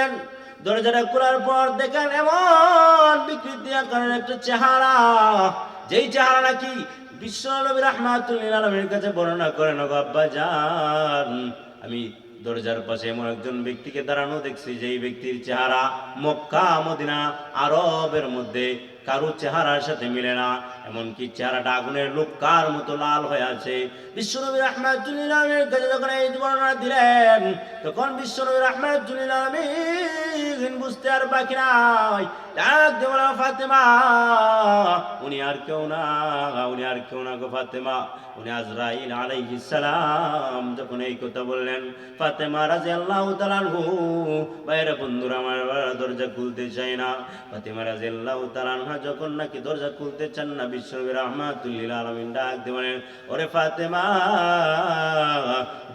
খুললেন দরজাটা খোলার পর দেখেন এমন বিকৃতি আকারের একটা চেহারা। যেই চেহারা নাকি বিশ্ব নবী রহমাতুল্লিল আলমীর কাছে বর্ণনা করেন আব্বা যান আমি দরজার পাশে এমন একজন ব্যক্তিকে দাঁড়ানো দেখছি, যেই ব্যক্তির চেহারা মক্কা, মদিনা, আরবের মধ্যে কারও চেহারার সাথে মিলে না। এমনকি চেহারাটা আগুনের লোকার মতো লাল হয়ে আছে। বিশ্বনবী রহমাতুল্লিলের কাছে যখন এই বর্ণনা দিলেন, তখন বিশ্বনবী রহমাতুল্লিল বুঝতে আর বাকি নাই। ফাতেমা, উনি আর কেউ না, উনি আর কেউ না ফাতেমা। উনি সালাম যখন এই কথা বললেন বন্ধুরা, আমার দরজা খুলতে চায় না। ফাতেমা রাদিয়াল্লাহু তাআলা আনহা যখন নাকি দরজা খুলতে চান না, বিশ্বনবী রাহমাতুল্লিল আলামিন ডাক দিয়ে বলেন, ওরে ফাতেমা,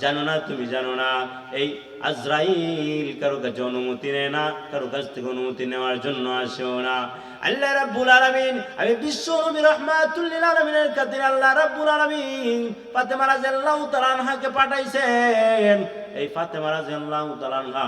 জানো না, তুমি জানো না, এই আজরাইল কারও কাছে অনুমতি নেয় না, কারও কাছ থেকে অনুমতি নেওয়ার জন্য আসেও না। আল্লাহ রাব্বুল আলামিন, আমি বিশ্ব নবী রাহমাতুল লিল আলামিনের খাতির আল্লাহ রাব্বুল আলামিন ফাতেমা রাদিয়াল্লাহু তাআলা আনহাকে পাঠাইছেন। এই ফাতেমা রাদিয়াল্লাহু তাআলা আনহা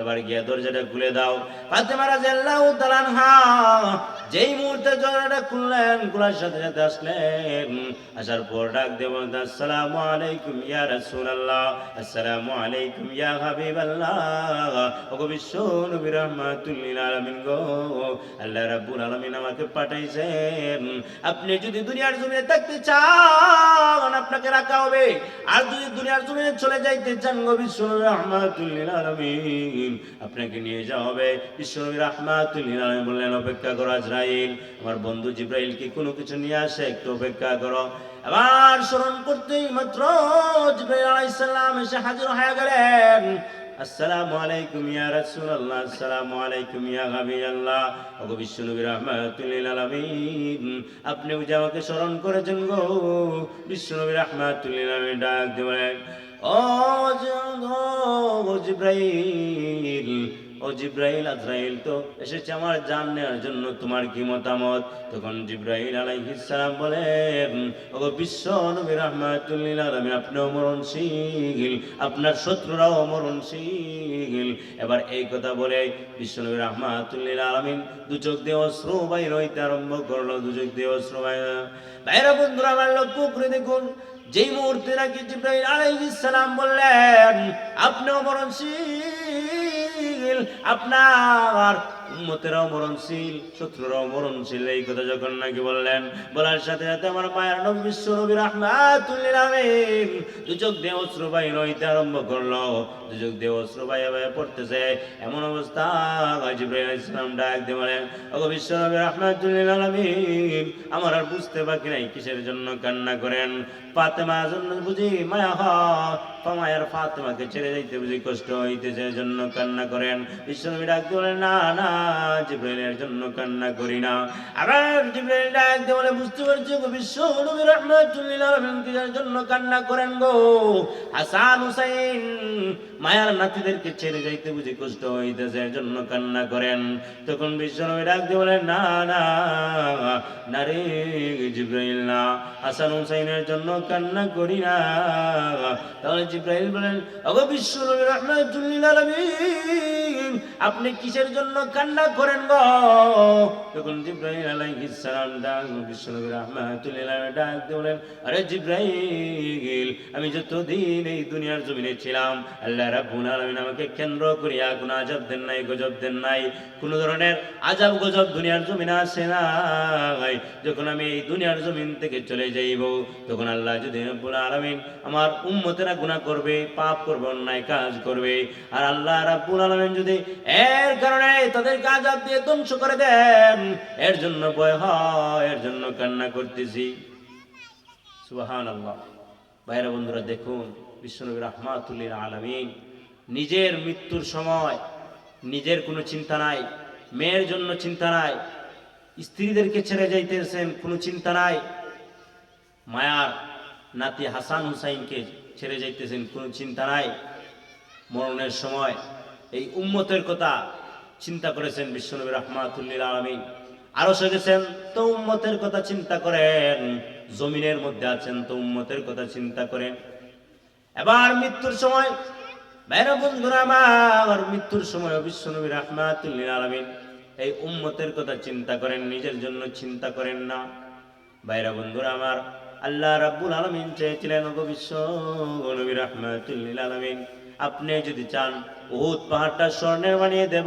এবার গিয়ে দরজাটা খুলে দাও। যেই মুহূর্তে দরজাটা খুললেন, খোলার সাথে সাথে আসলেন। আসার পর ডাক বলেন আসসালামু আলাইকুম ইয়া রাসূলুল্লাহ, আসসালামু আলাইকুম ইয়া হাবিবাল্লাহ। ওগো বিশ্ব নবী রাহমাতুল লিল গো, আল্লাহ রাব্বুল আলামিন আমাকে পাঠাইছেন। আপনি যদি দুনিয়ার জমিনে থাকতে চান, আপনাকে রাখা হবে। আর যদি দুনিয়ার জমিনে চলে যাইতে চান, গো বিশ্ব রাহমাতুল লিল আপনাকে নিয়ে যাওয়া হবে। বিশ্ব নবী রাহমাতুল আলামিন বললেন, অপেক্ষা করো আজরাইল, আমার বন্ধু জিব্রাইল কি কোনো কিছু নিয়ে আসে, একটু অপেক্ষা করো। আবার স্মরণ করতেই মাত্র জিব্রাইল এসে হাজির হয়ে গেলেন। আসসালামু আলাইকুম ইয়া রাসূলুল্লাহ, আসসালামু আলাইকুম ইয়া হাবিবাল্লাহ, ওগো বিশ্বনবী আলামিন আপনি যে আমাকে স্মরণ করেছেন গো বিশ্বনবী রাহমাতুল লিল আলামিন ডাক দিবেন ও জিব্রাইল ও জিব্রাইল, আজরাইল তো এসেছে আমার জান নেওয়ার জন্য, তোমার কি মতামত? তখন জিব্রাইল আলাইহিস সালাম বলেন ওগো বিশ্ব নবী রাহমাতুল্লিল আলামিন, আপনিও মরণশীল, আপনার শত্রুরাও মরণশীল। এবার এই কথা বলে বিশ্ব নবী রাহমাতুল্লিল আলামিন, দু চোখ দিয়ে অশ্রু বাইর হইতে আরম্ভ করল দুচোখ দিয়ে অশ্রু বাইর বাইরে বন্ধুরা, আমার লক্ষ্য করে দেখুন, যেই মুহূর্তে নাকি জিব্রাহিল আলাইহিস সালাম বললেন, আপনিও মরণশীল আপনার উম্মতেরাও মরণশীল, শত্রুরাও মরণশীল। এই কথা যখন নাকি বললেন, বলার সাথে সাথে আমার মায়ের নবী বিশ্ব নবী রাহমাতুল্লিল আলামিন দিয়ে অশ্রু বাইর হইতে আরম্ভ করল। দুচোখ দিয়ে অশ্রু বাইরে বাইরে পড়তেছে। এমন অবস্থা। জিব্রাইল আলাইহিস সালাম ডাক দিয়ে বলেন, ওগো বিশ্ব নবী রাহমাতুল্লিল আলামিন আমার আর বুঝতে বাকি নাই, কিসের জন্য কান্না করেন? ফাতেমার জন্য বুঝি মায়া হয় মায়ের ফাতেমাকে ছেড়ে যাইতে বুঝি কষ্ট হইতেছে জন্য কান্না করেন। বিশ্বনবী ডাক বলেন, না না জিব্রাইলের জন্য কান্না করি না। আবার জিব্রাইল ডাক দিয়ে বলে, বুঝতে পারছি গো বিশ্বনবী রাহমাতুল্লিল আলামিন কিসের জন্য কান্না করেন গো? হাসান হুসাইন মায়ার নাতিদেরকে ছেড়ে যাইতে বুঝি কষ্ট হইতেছে, এর জন্য কান্না করেন। তখন বিশ্বনবী ডাক দিয়ে বলেন না না না রে জিব্রাইল, না। হাসান হুসাইনের জন্য কান্না করি না। তাহলে জিব্রাইল বলেন ওগো বিশ্বনবী রাহমাতুল্লিল আলামিন, আপনি কিসের জন্য কান্না করেন গো। তখন জিব্রাইল আলাইহিস সালাম ডাক রাহমাতুল্লিল আলামিন ডাক বলেন, আরে জিব্রাইল, আমি যতদিন এই দুনিয়ার জমিনে ছিলাম, আল্লাহ রাব্বুল আলামিন আমাকে কেন্দ্র করিয়া কোনো আজাব দেন নাই, গজব দেন নাই, কোনো ধরনের আজাব গজব দুনিয়ার জমিনে আসে না যখন আমি এই দুনিয়ার জমিন থেকে চলে যাইব, তখন আল্লাহ যদি রব্বুল আলামিন আমার উম্মতেরা গুনাহ করবে, পাপ করবে, অন্যায় কাজ করবে, আর আল্লাহ রাব্বুল আলামিন যদি এর কারণে দিয়ে ধ্বংস করে দেন। এর জন্য ভয় হয়, এর জন্য কান্না করতেছি। বন্ধুরা, দেখুন, বিশ্বনবী রহমাতুল্লিল আলামিন নিজের মৃত্যুর সময় নিজের কোনো চিন্তা নাই, মেয়ের জন্য চিন্তা নাই, স্ত্রীদেরকে ছেড়ে যাইতেছেন, কোনো চিন্তা নাই। মায়ার নাতি হাসান হুসাইনকে ছেড়ে যাইতেছেন, কোনো চিন্তা নাই। মরণের সময় এই উম্মতের কথা চিন্তা করেছেন বিশ্বনবী রহমাতুল্লিল আলমিন। আরও সে গেছেন, তো উম্মতের কথা চিন্তা করেন। জমিনের মধ্যে আছেন, তো উম্মতের কথা চিন্তা করেন। এবার মৃত্যুর সময় বাইরে বন্ধুরা আমার, মৃত্যুর সময় বিশ্বনবী রহমাতুল্লিল আলমিন, এই উম্মতের কথা চিন্তা করেন, নিজের জন্য চিন্তা করেন না। বাইরা বন্ধুরা আমার, আল্লাহ রাব্বুল আলমিন চেয়েছিলেন বিশ্ব নবী রহমাতুল্লিল আলমিন আপনি যদি চান, উহুদ পাহাড়টা স্বর্ণের বানিয়ে দেব,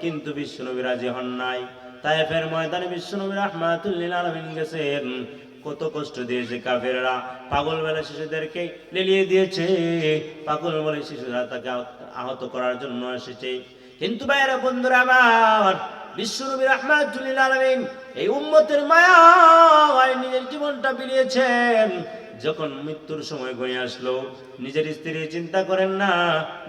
কিন্তু বিশ্বনবী রাজি হন নাই। তাই ফের ময়দানে বিশ্বনবী রহমাতুল্লিল আলমিন গেছেন। কত কষ্ট দিয়েছে কাফেররা। পাগল বেলা শিশুদেরকে লেলিয়ে দিয়েছে। পাগল বলে শিশুরা তাকে আহত- আহত করার জন্য এসেছে। কিন্তু বাইরে বন্ধুরা আমার, বিশ্বনবী রহমাতুল্লিল আলমিন এই উম্মতের মায়া নিজের জীবনটা বিলিয়েছেন। যখন মৃত্যুর সময় গড়ে আসলো নিজের স্ত্রীর চিন্তা করেন না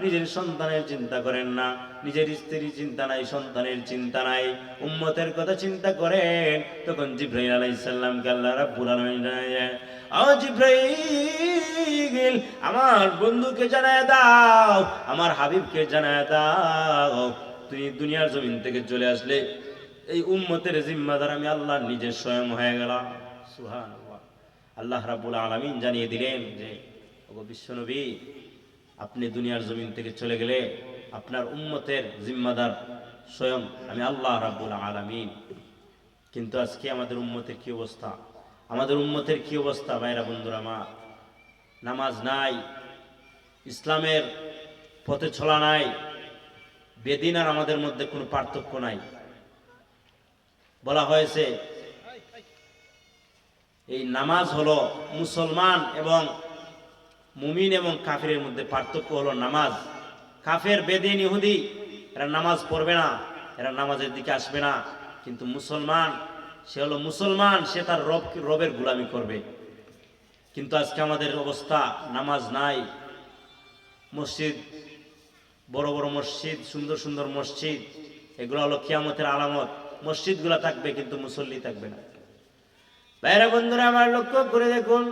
নিজের সন্তানের চিন্তা করেন না নিজের স্ত্রীর চিন্তা নাই সন্তানের চিন্তা নাই উম্মতের কথা চিন্তা করেন তখন জিব্রাহিম আলাইসাল্লামকে আল্লাহ রাব্বুল আলামিন জানায়, "ও জিব্রাইল আমার বন্ধুকে জানায় দাও আমার হাবিবকে জানায় দাও তুমি দুনিয়ার জমিন থেকে চলে আসলে এই উম্মতের জিম্মাদার আমি আল্লাহ নিজের স্বয়ং হয়ে গেলাম। সুহান আল্লাহ রাবুল আলমিন জানিয়ে দিলেন যে, ওগো বিশ্বনবী, আপনি দুনিয়ার জমিন থেকে চলে গেলে আপনার উম্মতের জিম্মাদার স্বয়ং আমি আল্লাহ রাবুল আলমিন। কিন্তু আজকে আমাদের উম্মতের কি অবস্থা? আমাদের উম্মতের কি অবস্থা, ভাইরা বন্ধুরা মা? নামাজ নাই, ইসলামের পথে ছলা নাই, বেদিন আর আমাদের মধ্যে কোনো পার্থক্য নাই। বলা হয়েছে এই নামাজ হলো মুসলমান এবং মুমিন এবং কাফেরের মধ্যে পার্থক্য হলো নামাজ। কাফের, বেদিন, ইহুদি, এরা নামাজ পড়বে না, এরা নামাজের দিকে আসবে না। কিন্তু মুসলমান, সে হলো মুসলমান, সে তার রব, রবের গুলামি করবে। কিন্তু আজকে আমাদের অবস্থা, নামাজ নাই, মসজিদ, বড় বড় মসজিদ, সুন্দর সুন্দর মসজিদ, এগুলো হলো কিয়ামতের আলামত। মসজিদগুলো থাকবে কিন্তু মুসল্লি থাকবে না। বাইরে বন্ধুরা, আমার লক্ষ্য করে দেখুন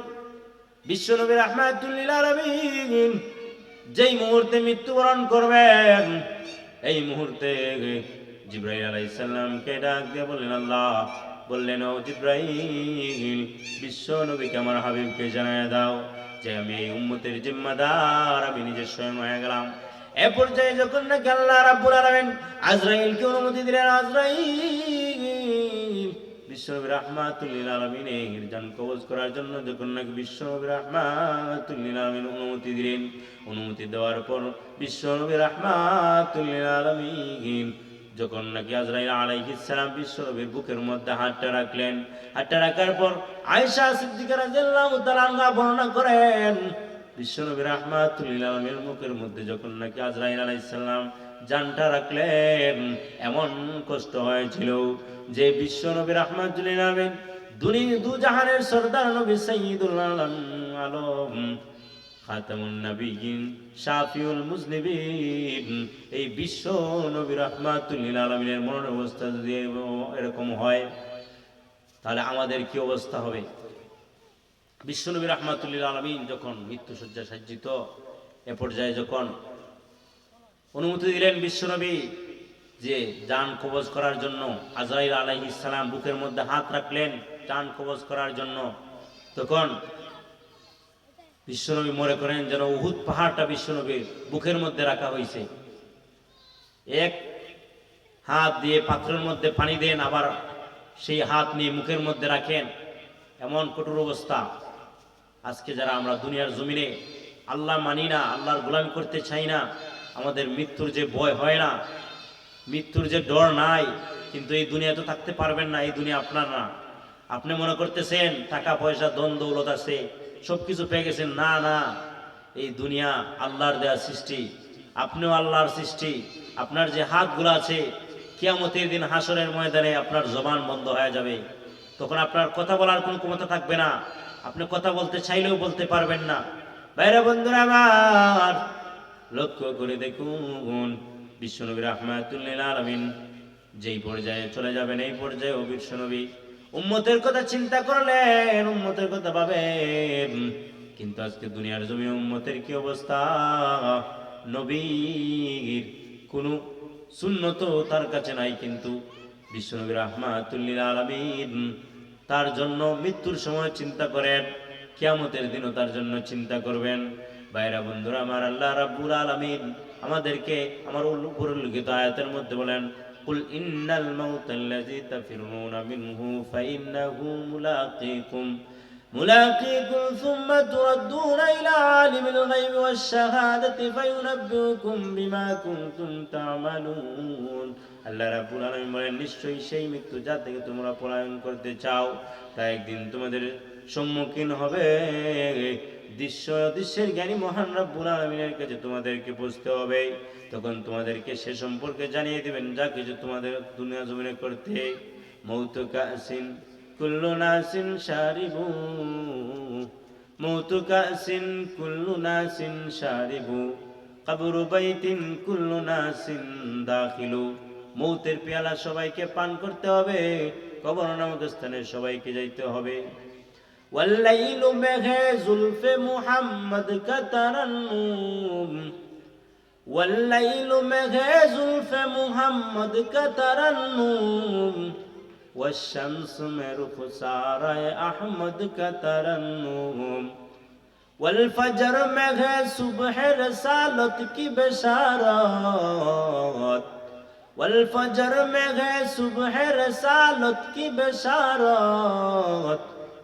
বিশ্বনবীর আহমাদুল্লিল আলমিন যেই মুহূর্তে মৃত্যুবরণ করবেন, এই মুহূর্তে জিব্রাইল আলাইসাল্লামকে ডাক দিয়ে বললেন, আল্লাহ। বললেন, ও জিব্রাইল, বিশ্ব নবীকে আমার হাবিবকে জানায় দাও যে আমি এই উম্মতের জিম্মাদার, আমি নিজের স্বয়ং হয়ে গেলাম। এ পর্যায়ে যখন নাকি আল্লাহ রাব্বুল আলামিন আজরাইলকে অনুমতি দিলেন, আজরাইল বিশ্বনবী রাহমাতুল্লিল আলমিনের জান কবজ করার জন্য যখন নাকি বিশ্বনবী রাহমাতুল্লিল আলমিন অনুমতি দিলেন, অনুমতি দেওয়ার পর বিশ্বনবী রাহমাতুল্লিল আলমিন যখন নাকি আজরাইল আলাইহিস সালাম বিশ্বনবীর বুকের মধ্যে হাতটা রাখলেন, হাতটা রাখার পর আয়েশা সিদ্দিকা রাদিয়াল্লাহু তাআলা বর্ণনা করেন, বিশ্বনবী রাহমাতুল্লিল আলমের মুখের মধ্যে যখন নাকি আজরাইল আলাইহিস সালাম জানটা রাখলেন। এমন কষ্ট হয়েছিল যে বিশ্ব নবী রহমাতুল্লিল আলমিন দুনি দু জাহানের সর্দার নবী সৈয়দুল আলম খাতামুন নবীন শাফিউল মুজনিবিন এই বিশ্ব নবী রহমাতুল্লিল আলমিনের মনের অবস্থা যদি এরকম হয়, তাহলে আমাদের কি অবস্থা হবে? বিশ্বনবী রহমাতুল্লিল আলমিন যখন মৃত্যুসজ্জা সাজ্জিত, এ পর্যায়ে যখন অনুমতি দিলেন বিশ্বনবী যে যান কবজ করার জন্য আজরাইল আলাইহ ইসলাম বুকের মধ্যে হাত রাখলেন, যান কবজ করার জন্য। তখন বিশ্বনবী মনে করেন যেন উহুদ পাহাড়টা বিশ্বনবীর বুকের মধ্যে রাখা হয়েছে এক হাত দিয়ে পাত্রের মধ্যে পানি দেন, আবার সেই হাত নিয়ে মুখের মধ্যে রাখেন। এমন কঠোর অবস্থা। আজকে যারা আমরা দুনিয়ার জমিনে আল্লাহ মানি না, আল্লাহর গোলামি করতে চাই না আমাদের মৃত্যুর যে ভয় হয় না, মৃত্যুর যে ডর নাই, কিন্তু এই দুনিয়া তো থাকতে পারবেন না, এই দুনিয়া আপনার না। আপনি মনে করতেছেন, টাকা, পয়সা, ধন, দৌলত আছে সব কিছু পেয়ে গেছেন। না না, এই দুনিয়া আল্লাহর দেওয়া সৃষ্টি, আপনিও আল্লাহর সৃষ্টি, আপনার যে হাতগুলো আছে, কিয়ামতের দিন হাসরের ময়দানে আপনার জবান বন্ধ হয়ে যাবে। তখন আপনার কথা বলার কোনো ক্ষমতা থাকবে না, আপনি কথা বলতে চাইলেও বলতে পারবেন না। বাইরে বন্ধুরা আমার লক্ষ্য করে দেখুন, বিশ্বনবী রহমাতুল্লিল আলমিন যেই পর্যায়ে চলে যাবেন, এই পর্যায়ে ও বিশ্বনবী উম্মতের কথা চিন্তা করলেন, উম্মতের কথা ভাবেন। কিন্তু আজকে দুনিয়ার জমি উম্মতের কি অবস্থা? নবীর কোনো সুন্নত তার কাছে নাই, কিন্তু বিশ্বনবী রহমাতুল্লিল আলমিন তার জন্য মৃত্যুর সময় চিন্তা করেন, কিয়ামতের দিনও তার জন্য চিন্তা করবেন। বাইরা বন্ধুরা আমার আল্লাহ রাব্বুল আলামিন আমাদেরকে আমার উপর লিখিত আয়াতের মধ্যে বলেন قل إن الموت الذي تفرون منه فإنه ملاقيكم ملاقيكم ثم تردون إلى عالم الغيب والشهادة فينبئكم بما كنتم تعملون আল্লাহ রাব্বুল আলামিন বলেন নিশ্চয়ই সেই মৃত্যু যা থেকে তোমরা পলায়ন করতে চাও তা একদিন তোমাদের সম্মুখীন হবে দৃশ্য, দৃশ্যের জ্ঞানী মহান রাব্বুল আলামিনের কাছে তোমাদেরকে বুঝতে হবে। তখন তোমাদেরকে সে সম্পর্কে জানিয়ে দেবেন, যা কিছু তোমাদের দুনিয়া জমিনে করতে। মৌত কাসিন, কুল্লু নাসিন শারিবু। মৌত কাসিন, কুল্লু নাসিন শারিবু। কবরু বাইতিন, কুল্লু নাসিন দাখিলু। মৌতের পেয়ালা সবাইকে পান করতে হবে। কবর নামক স্থানে সবাইকে যাইতে হবে। والليل بغي الف محمد كترنم والليل بغي الف محمد كترنم والشمس مرف سارة أحمد كترنم والفجر مغ صبح رسالت کی بشارات والفجر مغ صبح رسالت کی بشارات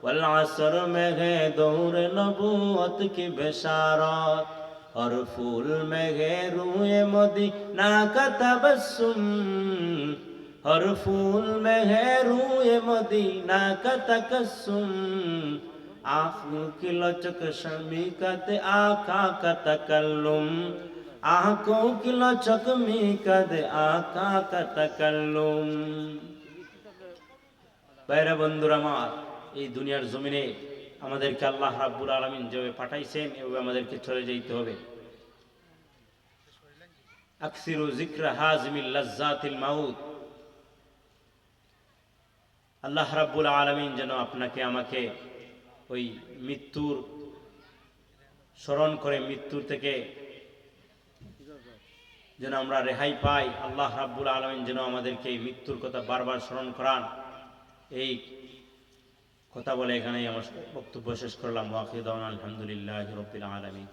والعصر میں ہے دور نبوت کی بشارات اور پھول میں ہے روئے مدینہ کا تبسم اور پھول میں ہے روئے مدینہ کا تکسم آنکھوں کی لچک شمیکت آقا کا تکلم آنکھوں کی لچک میکت آقا کا تکلم بہرہ بندر এই দুনিয়ার জমিনে আমাদেরকে আল্লাহ রাব্বুল আলমিন যেভাবে পাঠাইছেন, এভাবে আমাদেরকে চলে যেতে হবে। আল্লাহ রাব্বুল আলমিন যেন আপনাকে, আমাকে ওই মৃত্যুর স্মরণ করে, মৃত্যুর থেকে যেন আমরা রেহাই পাই। আল্লাহ রাব্বুল আলমিন যেন আমাদেরকে মৃত্যুর কথা বারবার স্মরণ করান। এই কথা বলে এখানেই আমার বক্তব্য শেষ করলাম। আলহামদুলিল্লাহ রবিল আলমী